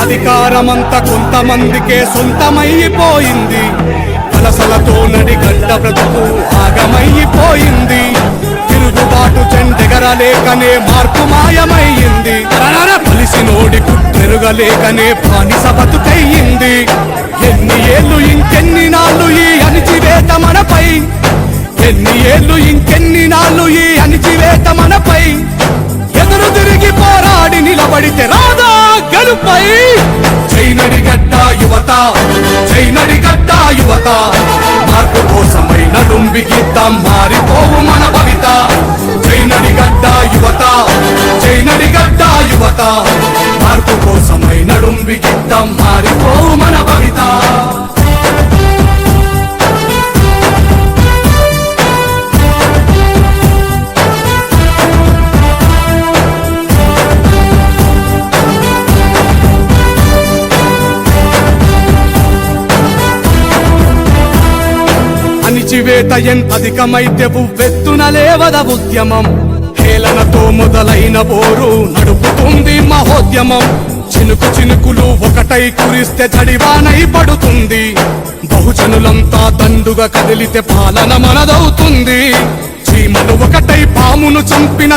అధికారమంతా కొంతమందికే సొంతమైపోయింది. అలసలతో నడి గంట బ్రతుకు ఆగమైపోయింది. తిరుగుబాటు చెండెగరలేకనే మార్పు మాయమయ్యింది రరర నోడి కుట్టెరుగలేకనే బానిస బతుకయ్యింది. ఎన్ని ఏళ్ళు ఇంకెన్ని నాళ్ళు ఈ అణిచివేత మనపై? ఎన్ని ఏళ్ళు ఇంకెన్ని మారిపోవు మన భవిత. చైనడి గడ్డ యువత చైనడి గడ్డ యువత. మార్పు కోసమై నడుం బిగిద్దాం మారిపోవు మన అణిచివేత ఎంత అధికమైతే ఉవ్వెత్తున లేవద ఉద్యమం. హేళనతో మొదలైన బోరు నడుపుతుంది మహోద్యమం. చినుకు చినుకులు ఒకటై కురిస్తే తడివానై పడుతుంది. బహుజనులంతా దండుగా కదిలితే పాలన మనదవుతుంది. చీమలు ఒకటై పామును చంపిన